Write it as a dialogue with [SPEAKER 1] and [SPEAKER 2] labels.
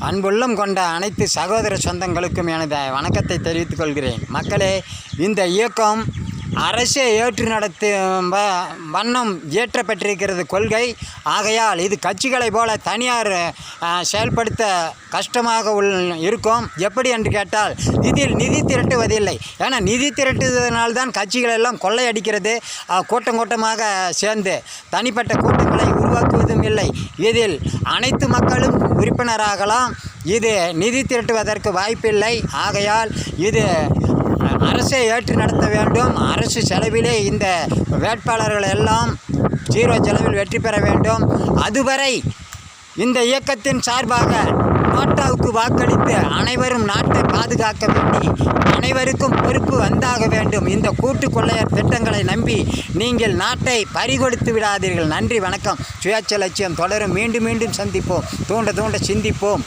[SPEAKER 1] அன்புள்ளம் கொண்ட அனைத்து சகோதர சொந்தங்களுக்கும் எனது வணக்கத்தை தெரிவித்துக் கொள்கிறேன். மக்களே இந்த இயக்கம் அரசே ஏற்று நடத்தும் வ- வண்ணம் இயற்றப்பட்டிருக்கிறது கொள்கை. ஆகையால் இது கட்சிகளைப் போல தனியார் செயல்படுத்த கஷ்டமாக உள் இருக்கும். எப்படி என்று கேட்டால் இதில் நிதி திரட்டுவதில்லை. ஏன்னா நிதி திரட்டுவதனால்தான் கட்சிகள் எல்லாம் கொள்ளையடிக்கிறது. கூட்டம் கூட்டமாக சேர்ந்து தனிப்பட்ட கூட்டங்களை உருவாக்குவதும் இல்லை. இதில் அனைத்து மக்களும் உறுப்பினராகலாம். இது நிதி திரட்டுவதற்கு வாய்ப்பில்லை. ஆகையால் இது அரசை ஏற்று நடத்த வேண்டும். அரசு செலவிலே இந்த வேட்பாளர்கள் எல்லாம் ஜீரோ செலவில் வெற்றி பெற வேண்டும். அதுவரை இந்த இயக்கத்தின் சார்பாக நோட்டாவுக்கு வாக்களித்து அனைவரும் நாட்டை பாதுகாக்க வேண்டி அனைவருக்கும் பொறுப்பு வந்தாக வேண்டும். இந்த கூட்டு கொள்ளையர் திட்டங்களை நம்பி நீங்கள் நாட்டை பறிகொடுத்து விடாதீர்கள். நன்றி வணக்கம். சுயாட்சி லட்சியம் தொடரும். மீண்டும் மீண்டும் சந்திப்போம். தூண்ட தூண்ட சிந்திப்போம்.